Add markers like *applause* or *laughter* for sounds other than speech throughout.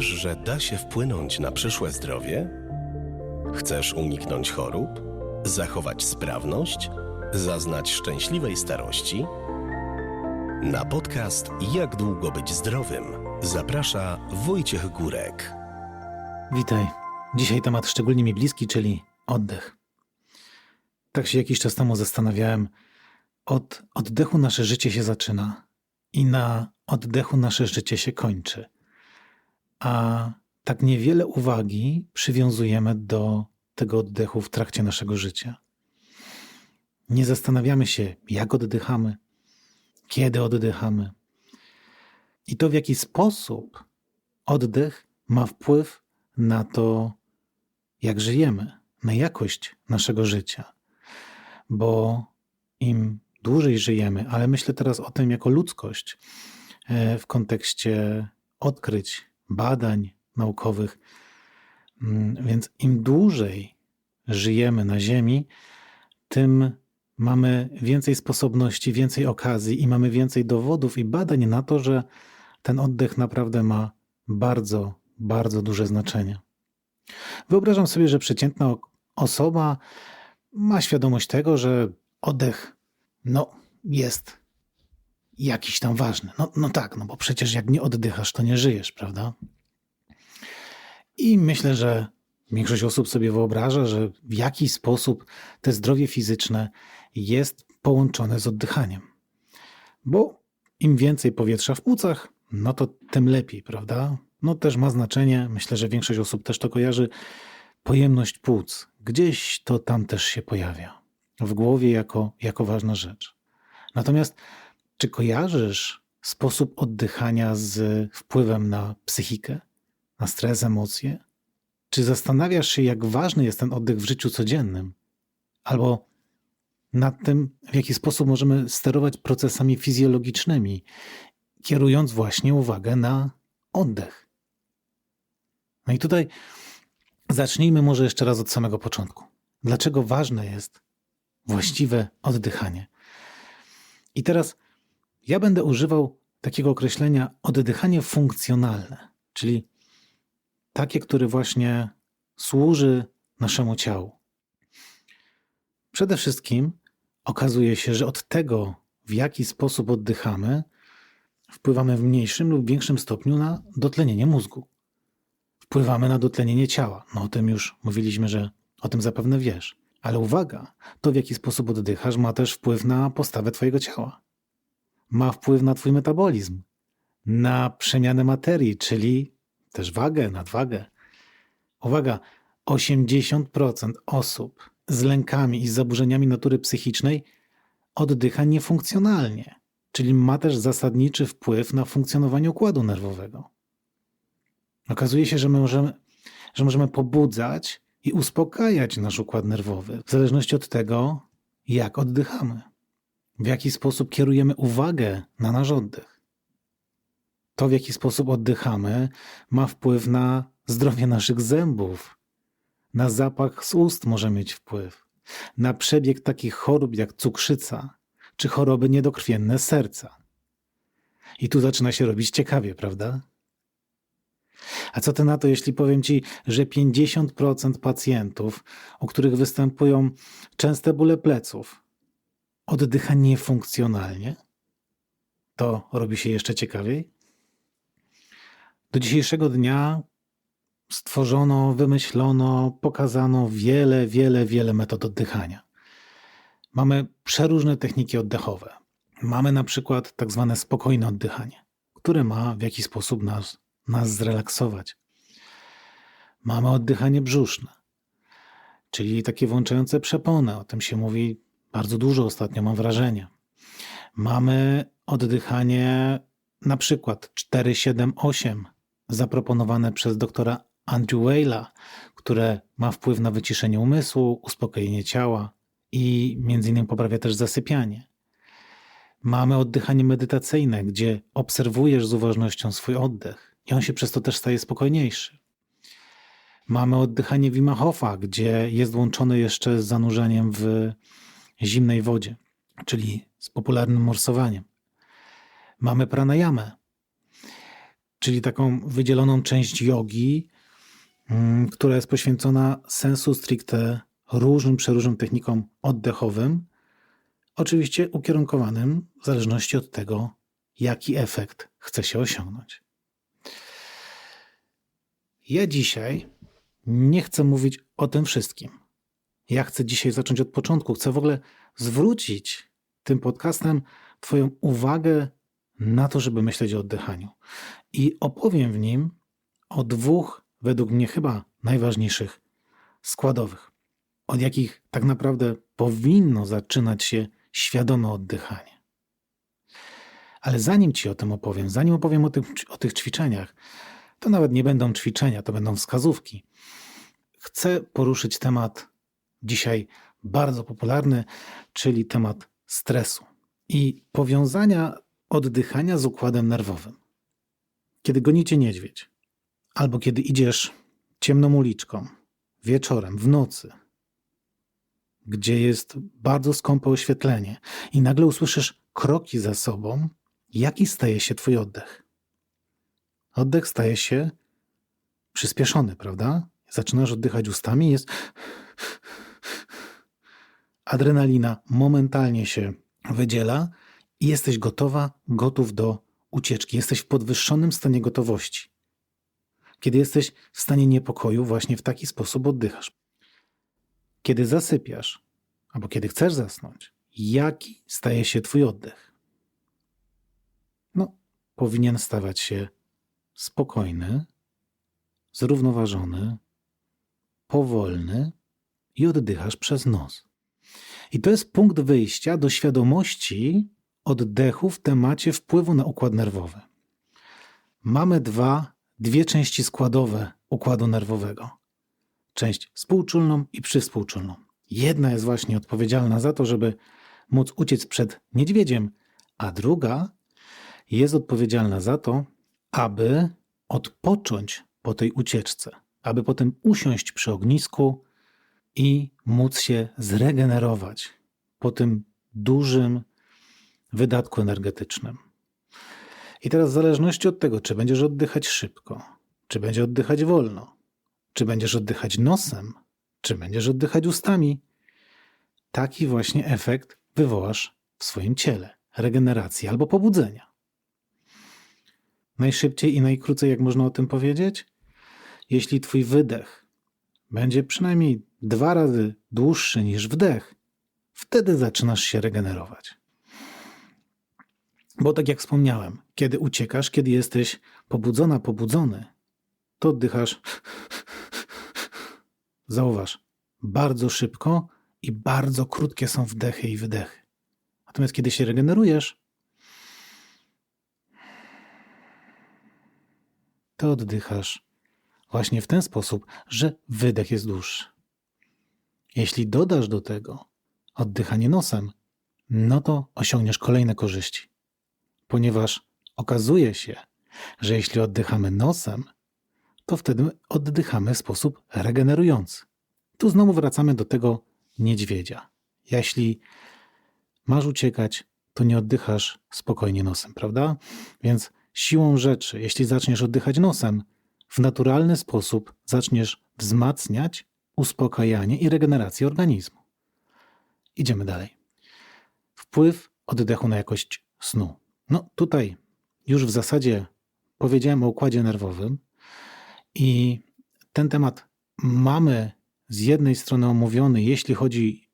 Wiesz, że da się wpłynąć na przyszłe zdrowie? Chcesz uniknąć chorób? Zachować sprawność? Zaznać szczęśliwej starości? Na podcast Jak długo być zdrowym zaprasza Wojciech Górek. Witaj. Dzisiaj temat szczególnie mi bliski, czyli oddech. Tak się jakiś czas temu zastanawiałem. Od oddechu nasze życie się zaczyna i na oddechu nasze życie się kończy. A tak niewiele uwagi przywiązujemy do tego oddechu w trakcie naszego życia. Nie zastanawiamy się, jak oddychamy, kiedy oddychamy i to, w jaki sposób oddech ma wpływ na to, jak żyjemy, na jakość naszego życia. Bo im dłużej żyjemy, ale myślę teraz o tym jako ludzkość e, w kontekście odkryć, badań naukowych, Mm, więc im dłużej żyjemy na Ziemi, tym mamy więcej sposobności, więcej okazji i mamy więcej dowodów i badań na to, że ten oddech naprawdę ma bardzo, bardzo duże znaczenie. Wyobrażam sobie, że przeciętna osoba ma świadomość tego, że oddech no, jest jakiś tam ważny. No, no tak, no bo przecież jak nie oddychasz, to nie żyjesz, prawda? I myślę, że większość osób sobie wyobraża, że w jakiś sposób te zdrowie fizyczne jest połączone z oddychaniem. Bo im więcej powietrza w płucach, no to tym lepiej, prawda? No też ma znaczenie, myślę, że większość osób też to kojarzy, pojemność płuc. Gdzieś to tam też się pojawia. W głowie jako, jako ważna rzecz. Natomiast czy kojarzysz sposób oddychania z wpływem na psychikę, na stres, emocje? Czy zastanawiasz się, jak ważny jest ten oddech w życiu codziennym? Albo nad tym, w jaki sposób możemy sterować procesami fizjologicznymi, kierując właśnie uwagę na oddech. No i tutaj zacznijmy może jeszcze raz od samego początku. Dlaczego ważne jest właściwe oddychanie? I teraz ja będę używał takiego określenia oddychanie funkcjonalne, czyli takie, które właśnie służy naszemu ciału. Przede wszystkim okazuje się, że od tego, w jaki sposób oddychamy, wpływamy w mniejszym lub większym stopniu na dotlenienie mózgu. Wpływamy na dotlenienie ciała. No o tym już mówiliśmy, że o tym zapewne wiesz. Ale uwaga, to w jaki sposób oddychasz ma też wpływ na postawę Twojego ciała. Ma wpływ na Twój metabolizm, na przemianę materii, czyli też wagę, nadwagę. Uwaga, 80% osób z lękami i zaburzeniami natury psychicznej oddycha niefunkcjonalnie, czyli ma też zasadniczy wpływ na funkcjonowanie układu nerwowego. Okazuje się, że my możemy, że możemy pobudzać i uspokajać nasz układ nerwowy w zależności od tego, jak oddychamy, w jaki sposób kierujemy uwagę na nasz oddech. To, w jaki sposób oddychamy, ma wpływ na zdrowie naszych zębów, na zapach z ust może mieć wpływ, na przebieg takich chorób jak cukrzyca czy choroby niedokrwienne serca. I tu zaczyna się robić ciekawie, prawda? A co ty na to, jeśli powiem ci, że 50% pacjentów, u których występują częste bóle pleców, oddycha niefunkcjonalnie? To robi się jeszcze ciekawiej. Do dzisiejszego dnia stworzono, wymyślono, pokazano wiele, wiele, wiele metod oddychania. Mamy przeróżne techniki oddechowe. Mamy na przykład tak zwane spokojne oddychanie, które ma w jakiś sposób nas, nas zrelaksować. Mamy oddychanie brzuszne, czyli takie włączające przeponę. O tym się mówi bardzo dużo ostatnio, mam wrażenie. Mamy oddychanie na przykład 478 zaproponowane przez doktora Andrew Whale'a, które ma wpływ na wyciszenie umysłu, uspokojenie ciała i między innymi poprawia też zasypianie. Mamy oddychanie medytacyjne, gdzie obserwujesz z uważnością swój oddech i on się przez to też staje spokojniejszy. Mamy oddychanie Hofa, gdzie jest włączone jeszcze z zanurzeniem w zimnej wodzie, czyli z popularnym morsowaniem. Mamy pranayamę, czyli taką wydzieloną część jogi, mm, która jest poświęcona sensu stricte różnym, przeróżnym technikom oddechowym, oczywiście ukierunkowanym w zależności od tego, jaki efekt chce się osiągnąć. Ja dzisiaj nie chcę mówić o tym wszystkim. Ja chcę dzisiaj zacząć od początku. Chcę w ogóle zwrócić tym podcastem Twoją uwagę na to, żeby myśleć o oddychaniu. I opowiem w nim o dwóch, według mnie chyba najważniejszych składowych, od jakich tak naprawdę powinno zaczynać się świadome oddychanie. Ale zanim Ci o tym opowiem, zanim opowiem o, o tych ćwiczeniach, to nawet nie będą ćwiczenia, to będą wskazówki. Chcę poruszyć temat dzisiaj bardzo popularny, czyli temat stresu i powiązania oddychania z układem nerwowym. Kiedy gonicie niedźwiedź, albo kiedy idziesz ciemną uliczką, wieczorem, w nocy, gdzie jest bardzo skąpe oświetlenie i nagle usłyszysz kroki za sobą, jaki staje się twój oddech? Oddech staje się przyspieszony, prawda? Zaczynasz oddychać ustami, jest adrenalina momentalnie się wydziela i jesteś gotowa, gotów do ucieczki. Jesteś w podwyższonym stanie gotowości. Kiedy jesteś w stanie niepokoju, właśnie w taki sposób oddychasz. Kiedy zasypiasz, albo kiedy chcesz zasnąć, jaki staje się Twój oddech? No, powinien stawać się spokojny, zrównoważony, powolny i oddychasz przez nos. I to jest punkt wyjścia do świadomości oddechu w temacie wpływu na układ nerwowy. Mamy dwa, dwie części składowe układu nerwowego. Część współczulną i przywspółczulną. Jedna jest właśnie odpowiedzialna za to, żeby móc uciec przed niedźwiedziem, a druga jest odpowiedzialna za to, aby odpocząć po tej ucieczce, aby potem usiąść przy ognisku i móc się zregenerować po tym dużym wydatku energetycznym. I teraz, w zależności od tego, czy będziesz oddychać szybko, czy będziesz oddychać wolno, czy będziesz oddychać nosem, czy będziesz oddychać ustami, taki właśnie efekt wywołasz w swoim ciele regeneracji albo pobudzenia. Najszybciej i najkrócej, jak można o tym powiedzieć? Jeśli twój wydech będzie przynajmniej dwa razy dłuższy niż wdech, wtedy zaczynasz się regenerować. Bo tak jak wspomniałem, kiedy uciekasz, kiedy jesteś pobudzona, pobudzony, to oddychasz, *laughs* zauważ, bardzo szybko i bardzo krótkie są wdechy i wydechy. Natomiast kiedy się regenerujesz, to oddychasz właśnie w ten sposób, że wydech jest dłuższy. Jeśli dodasz do tego oddychanie nosem, no to osiągniesz kolejne korzyści, ponieważ okazuje się, że jeśli oddychamy nosem, to wtedy oddychamy w sposób regenerujący. Tu znowu wracamy do tego niedźwiedzia. Jeśli masz uciekać, to nie oddychasz spokojnie nosem, prawda? Więc siłą rzeczy, jeśli zaczniesz oddychać nosem, w naturalny sposób zaczniesz wzmacniać uspokajanie i regenerację organizmu. Idziemy dalej. Wpływ oddechu na jakość snu. No tutaj już w zasadzie powiedziałem o układzie nerwowym i ten temat mamy z jednej strony omówiony, jeśli chodzi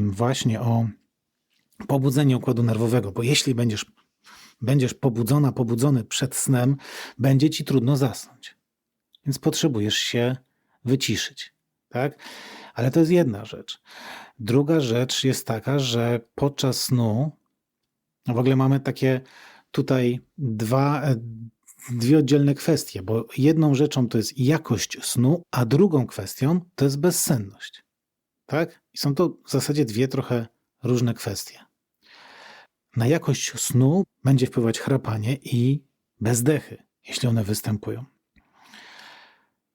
właśnie o pobudzenie układu nerwowego, bo jeśli będziesz, będziesz pobudzona, pobudzony przed snem, będzie ci trudno zasnąć. Więc potrzebujesz się wyciszyć, tak? Ale to jest jedna rzecz. Druga rzecz jest taka, że podczas snu w ogóle mamy takie tutaj dwa, dwie oddzielne kwestie, bo jedną rzeczą to jest jakość snu, a drugą kwestią to jest bezsenność. Tak? I są to w zasadzie dwie trochę różne kwestie. Na jakość snu będzie wpływać chrapanie i bezdechy, jeśli one występują.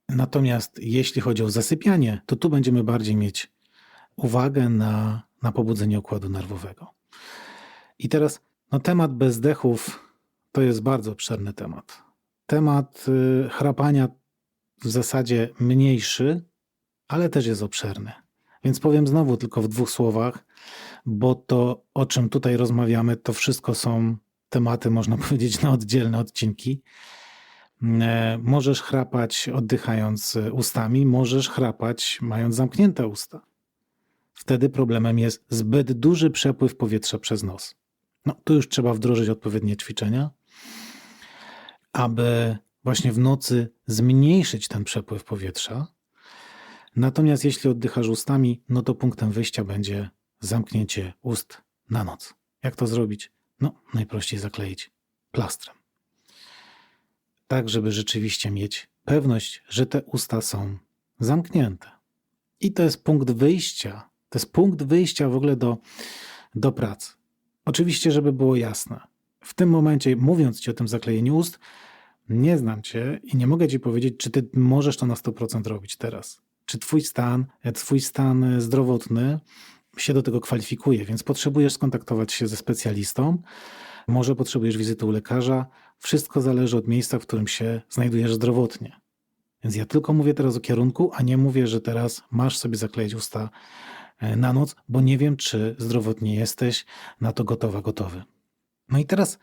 Natomiast jeśli chodzi o zasypianie, to tu będziemy bardziej mieć uwagę na, na pobudzenie układu nerwowego. I teraz no, temat bezdechów to jest bardzo obszerny temat. temat y, chrapania w zasadzie mniejszy, ale też jest obszerny. Więc powiem znowu tylko w dwóch słowach, bo to, o czym tutaj rozmawiamy, to wszystko są tematy, można *laughs* powiedzieć, na oddzielne odcinki. E, Możesz chrapać oddychając e, ustami, możesz chrapać mając zamknięte usta. Wtedy problemem jest zbyt duży przepływ powietrza przez nos. No, tu już trzeba wdrożyć odpowiednie ćwiczenia, aby właśnie w nocy zmniejszyć ten przepływ powietrza. Natomiast jeśli oddychasz ustami, no to punktem wyjścia będzie zamknięcie ust na noc. Jak to zrobić? No, najprościej zakleić plastrem. Tak, żeby rzeczywiście mieć pewność, że te usta są zamknięte. I to jest punkt wyjścia. To jest punkt wyjścia w ogóle do, do pracy. Oczywiście, żeby było jasne. W tym momencie, mówiąc ci o tym zaklejeniu ust, nie znam cię i nie mogę ci powiedzieć, czy ty możesz to na 100% robić teraz. Czy twój stan, twój stan zdrowotny się do tego kwalifikuje, więc potrzebujesz skontaktować się ze specjalistą, może potrzebujesz wizyty u lekarza. Wszystko zależy od miejsca, w którym się znajdujesz zdrowotnie. Więc ja tylko mówię teraz o kierunku, a nie mówię, że teraz masz sobie zakleić usta e, na noc, bo nie wiem, czy zdrowotnie jesteś na to gotowa, gotowy. No i teraz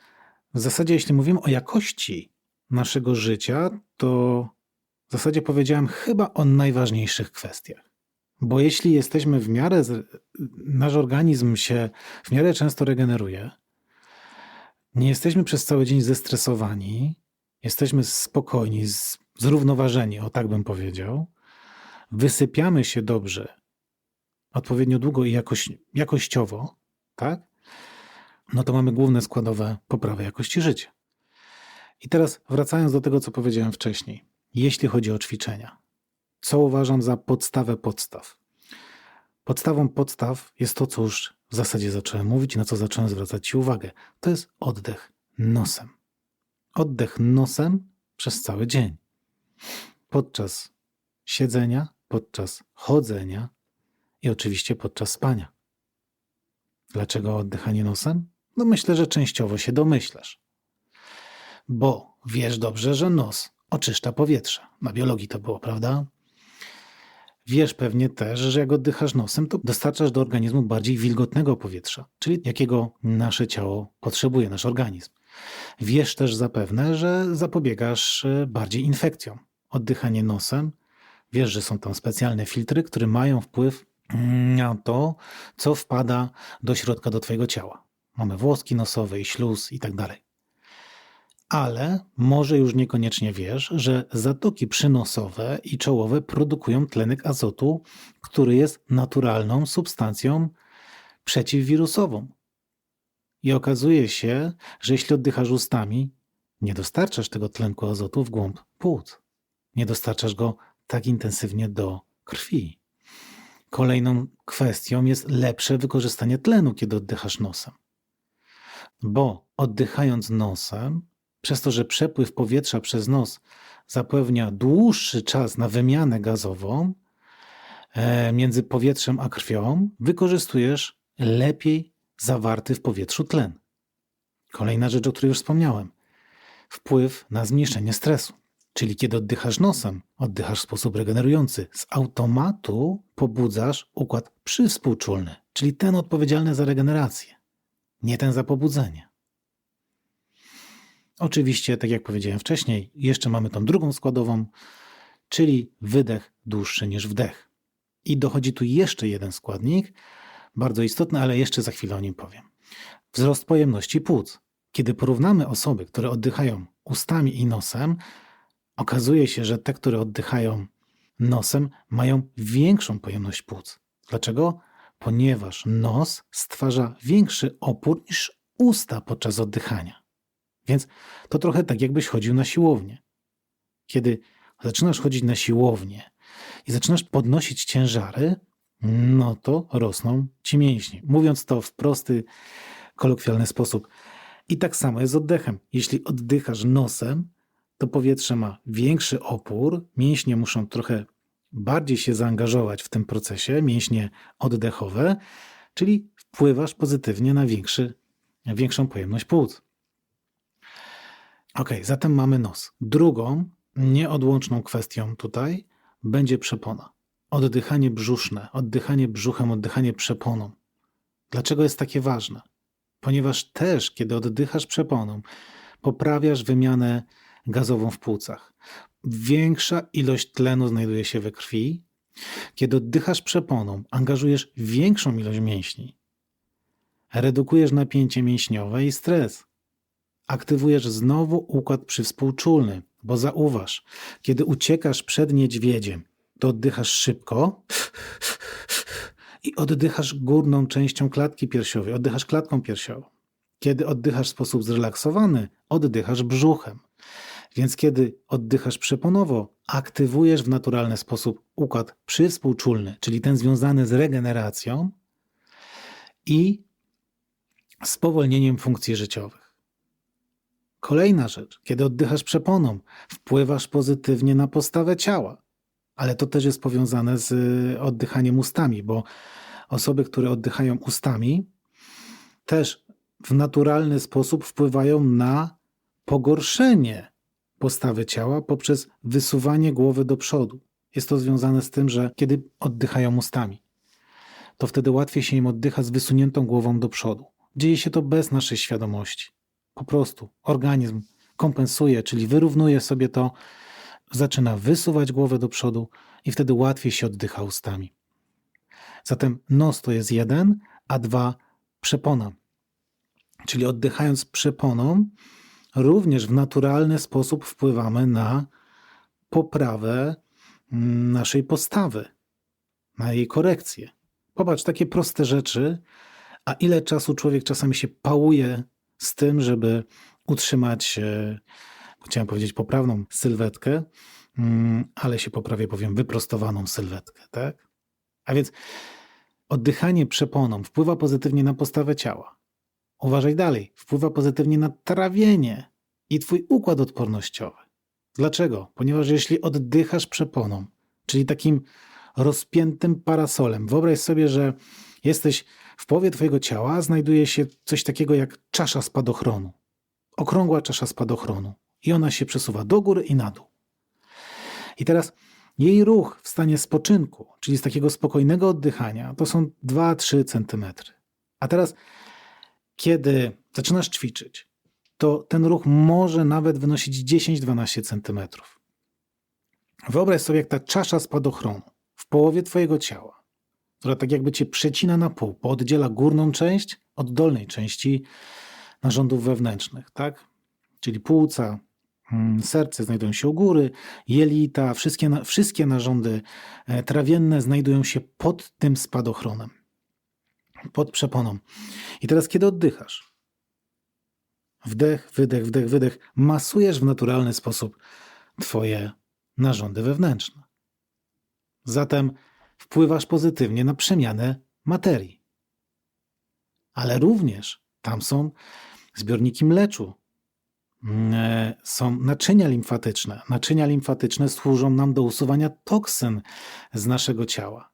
w zasadzie, jeśli mówimy o jakości naszego życia, to w zasadzie powiedziałem chyba o najważniejszych kwestiach. Bo jeśli jesteśmy w miarę, nasz organizm się w miarę często regeneruje, nie jesteśmy przez cały dzień zestresowani, jesteśmy spokojni, zrównoważeni, o tak bym powiedział, wysypiamy się dobrze, odpowiednio długo i jakoś, jakościowo, tak? No to mamy główne składowe poprawy jakości życia. I teraz wracając do tego, co powiedziałem wcześniej, jeśli chodzi o ćwiczenia, co uważam za podstawę podstaw. Podstawą podstaw jest to, co już w zasadzie zacząłem mówić i na co zacząłem zwracać Ci uwagę. To jest oddech nosem. Oddech nosem przez cały dzień. Podczas siedzenia, podczas chodzenia i oczywiście podczas spania. Dlaczego oddychanie nosem? No myślę, że częściowo się domyślasz. Bo wiesz dobrze, że nos oczyszcza powietrze. Na biologii to było, prawda? Wiesz pewnie też, że jak oddychasz nosem, to dostarczasz do organizmu bardziej wilgotnego powietrza, czyli jakiego nasze ciało potrzebuje, nasz organizm. Wiesz też zapewne, że zapobiegasz e, bardziej infekcjom. Oddychanie nosem, wiesz, że są tam specjalne filtry, które mają wpływ na to, co wpada do środka do Twojego ciała. Mamy włoski nosowe i śluz i tak dalej ale może już niekoniecznie wiesz, że zatoki przynosowe i czołowe produkują tlenek azotu, który jest naturalną substancją przeciwwirusową. I okazuje się, że jeśli oddychasz ustami, nie dostarczasz tego tlenku azotu w głąb płuc. Nie dostarczasz go tak intensywnie do krwi. Kolejną kwestią jest lepsze wykorzystanie tlenu, kiedy oddychasz nosem. Bo oddychając nosem, przez to, że przepływ powietrza przez nos zapewnia dłuższy czas na wymianę gazową e, między powietrzem a krwią, wykorzystujesz lepiej zawarty w powietrzu tlen. Kolejna rzecz, o której już wspomniałem. Wpływ na zmniejszenie stresu. Czyli kiedy oddychasz nosem, oddychasz w sposób regenerujący, z automatu pobudzasz układ przywspółczulny, czyli ten odpowiedzialny za regenerację, nie ten za pobudzenie. Oczywiście, tak jak powiedziałem wcześniej, jeszcze mamy tą drugą składową, czyli wydech dłuższy niż wdech. I dochodzi tu jeszcze jeden składnik, bardzo istotny, ale jeszcze za chwilę o nim powiem. Wzrost pojemności płuc. Kiedy porównamy osoby, które oddychają ustami i nosem, okazuje się, że te, które oddychają nosem, mają większą pojemność płuc. Dlaczego? Ponieważ nos stwarza większy opór niż usta podczas oddychania. Więc to trochę tak, jakbyś chodził na siłownię. Kiedy zaczynasz chodzić na siłownię i zaczynasz podnosić ciężary, no to rosną ci mięśnie. Mówiąc to w prosty, kolokwialny sposób. I tak samo jest z oddechem. Jeśli oddychasz nosem, to powietrze ma większy opór, mięśnie muszą trochę bardziej się zaangażować w tym procesie, mięśnie oddechowe, czyli wpływasz pozytywnie na większy, większą pojemność płuc. Ok, zatem mamy nos. Drugą, nieodłączną kwestią tutaj będzie przepona. Oddychanie brzuszne, oddychanie brzuchem, oddychanie przeponą. Dlaczego jest takie ważne? Ponieważ też, kiedy oddychasz przeponą, poprawiasz wymianę gazową w płucach. Większa ilość tlenu znajduje się we krwi. Kiedy oddychasz przeponą, angażujesz większą ilość mięśni. Redukujesz napięcie mięśniowe i stres. Aktywujesz znowu układ przywspółczulny, bo zauważ, kiedy uciekasz przed niedźwiedziem, to oddychasz szybko i oddychasz górną częścią klatki piersiowej, oddychasz klatką piersiową. Kiedy oddychasz w sposób zrelaksowany, oddychasz brzuchem. Więc kiedy oddychasz przeponowo, aktywujesz w naturalny sposób układ przywspółczulny, czyli ten związany z regeneracją i spowolnieniem funkcji życiowych. Kolejna rzecz, kiedy oddychasz przeponą, wpływasz pozytywnie na postawę ciała, ale to też jest powiązane z y, oddychaniem ustami, bo osoby, które oddychają ustami, też w naturalny sposób wpływają na pogorszenie postawy ciała poprzez wysuwanie głowy do przodu. Jest to związane z tym, że kiedy oddychają ustami, to wtedy łatwiej się im oddycha z wysuniętą głową do przodu. Dzieje się to bez naszej świadomości. Po prostu organizm kompensuje, czyli wyrównuje sobie to, zaczyna wysuwać głowę do przodu i wtedy łatwiej się oddycha ustami. Zatem nos to jest jeden, a dwa przepona. Czyli oddychając przeponą, również w naturalny sposób wpływamy na poprawę mm, naszej postawy, na jej korekcję. Popatrz, takie proste rzeczy, a ile czasu człowiek czasami się pałuje z tym, żeby utrzymać, e, chciałem powiedzieć, poprawną sylwetkę, mm, ale się poprawię, powiem, wyprostowaną sylwetkę, tak? A więc oddychanie przeponą wpływa pozytywnie na postawę ciała. Uważaj dalej, wpływa pozytywnie na trawienie i twój układ odpornościowy. Dlaczego? Ponieważ jeśli oddychasz przeponą, czyli takim rozpiętym parasolem, wyobraź sobie, że jesteś w połowie twojego ciała, znajduje się coś takiego jak czasza spadochronu. Okrągła czasza spadochronu. I ona się przesuwa do góry i na dół. I teraz jej ruch w stanie spoczynku, czyli z takiego spokojnego oddychania, to są 2-3 centymetry. A teraz kiedy zaczynasz ćwiczyć, to ten ruch może nawet wynosić 10-12 cm. Wyobraź sobie, jak ta czasza spadochronu w połowie Twojego ciała, która tak jakby Cię przecina na pół, pooddziela górną część od dolnej części narządów wewnętrznych, tak? Czyli płuca, mm, serce znajdują się u góry, jelita, wszystkie, wszystkie narządy e, trawienne znajdują się pod tym spadochronem pod przeponą. I teraz, kiedy oddychasz, wdech, wydech, wdech, wydech, masujesz w naturalny sposób Twoje narządy wewnętrzne. Zatem wpływasz pozytywnie na przemianę materii. Ale również tam są zbiorniki mleczu, mm, e, są naczynia limfatyczne. Naczynia limfatyczne służą nam do usuwania toksyn z naszego ciała.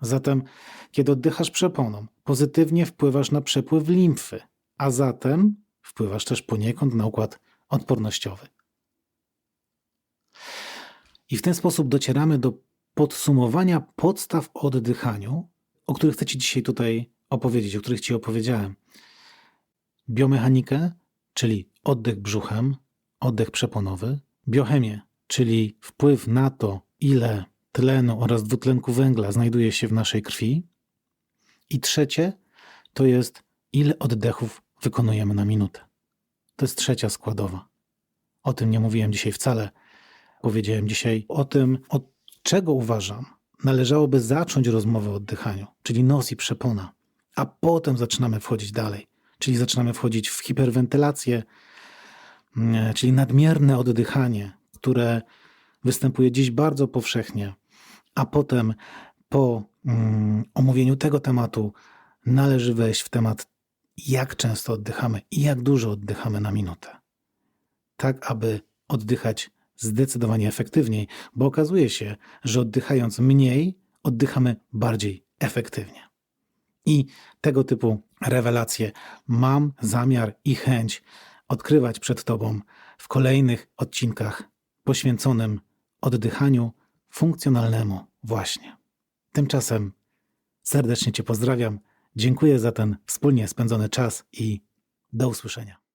Zatem, kiedy oddychasz przeponą, pozytywnie wpływasz na przepływ limfy, a zatem wpływasz też poniekąd na układ odpornościowy. I w ten sposób docieramy do podsumowania podstaw o oddychaniu, o których chcę Ci dzisiaj tutaj opowiedzieć, o których Ci opowiedziałem. Biomechanikę, czyli oddech brzuchem, oddech przeponowy, biochemię, czyli wpływ na to, ile tlenu oraz dwutlenku węgla znajduje się w naszej krwi. I trzecie to jest, ile oddechów wykonujemy na minutę. To jest trzecia składowa. O tym nie mówiłem dzisiaj wcale. Powiedziałem dzisiaj o tym, od czego uważam, należałoby zacząć rozmowę o oddychaniu, czyli nos i przepona, a potem zaczynamy wchodzić dalej, czyli zaczynamy wchodzić w hiperwentylację, mm, czyli nadmierne oddychanie, które występuje dziś bardzo powszechnie, a potem po mm, omówieniu tego tematu należy wejść w temat, jak często oddychamy i jak dużo oddychamy na minutę. Tak, aby oddychać zdecydowanie efektywniej, bo okazuje się, że oddychając mniej, oddychamy bardziej efektywnie. I tego typu rewelacje mam zamiar i chęć odkrywać przed Tobą w kolejnych odcinkach poświęconym oddychaniu funkcjonalnemu właśnie. Tymczasem serdecznie Cię pozdrawiam, dziękuję za ten wspólnie spędzony czas i do usłyszenia.